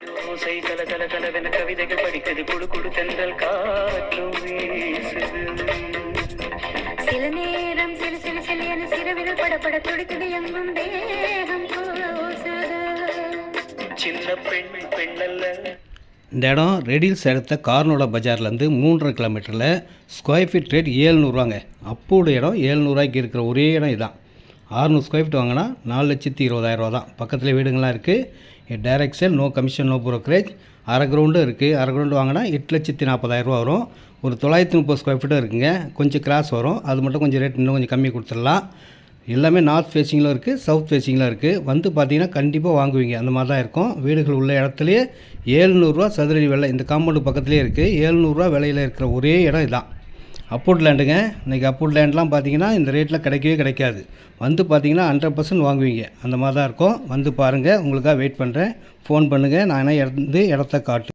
ஓசை கல கல கலவென கவிதைகள் படிக்குது குடு குடு தென்றல் காற்றும் வீசுது. சில நேரம் சிறு சிறு என சிறுவிரல் படபட துடிக்குது எங்கும் தேகம் சின்ன பெண் பெண்ணல்ல. இந்த இடம் ரெடில்ஸ் எடுத்த கார்னோட பஜார்லேருந்து மூன்றரை கிலோமீட்டரில் ஸ்கொயர் ஃபீட் ரேட் ஏழ்நூறுவாங்க. அப்போட இடம் ஏழ்நூறுவாய்க்கு இருக்கிற ஒரே இடம் இதான். ஆறுநூறு ஸ்கொயர் ஃபீட் வாங்கினா நாலு லட்சத்தி இருபதாயிரரூவா தான். பக்கத்தில் வீடுங்களாம் இருக்குது direct sale no commission no brokerage அரை கிரவுண்டும் இருக்குது அரை கிரவுண்டு வாங்கினா எட்டு லட்சத்தி நாற்பதாயிரரூவா வரும். ஒரு தொள்ளாயிரத்தி முப்பது ஸ்கொயர் ஃபீட்டும் இருக்குங்க. கொஞ்சம் கிராஸ் வரும். அது மட்டும் கொஞ்சம் ரேட் இன்னும் கொஞ்சம் கம்மி கொடுத்துடலாம். எல்லாமே நார்த் ஃபேஸிங்கில் இருக்குது சவுத் ஃபேஸிங்கில் இருக்குது வந்து பார்த்தீங்கன்னா கண்டிப்பாக வாங்குவீங்க. அந்த மாதிரி தான் இருக்கும். வீடுகள் உள்ள இடத்துலையே ஏழ்நூறுரூவா சதுரடி விலை இந்த காம்பவுண்டு பக்கத்துலேயே இருக்குது ஏழ்நூறுரூவா விலையில் இருக்கிற ஒரே இடம் இதான். அப்வுட் லேண்டுங்க இன்றைக்கி அப்வுட் லேண்ட்லாம் பார்த்தீங்கன்னா இந்த ரேட்டில் கிடைக்கவே கிடைக்காது. வந்து பார்த்தீங்கன்னா ஹண்ட்ரட் பர்சன்ட் வாங்குவீங்க. அந்த மாதிரி தான் இருக்கும். வந்து பாருங்கள் உங்களுக்காக வெயிட் பண்ணுறேன் ஃபோன் பண்ணுங்கள் நான் இருந்து இடத்த காட்டு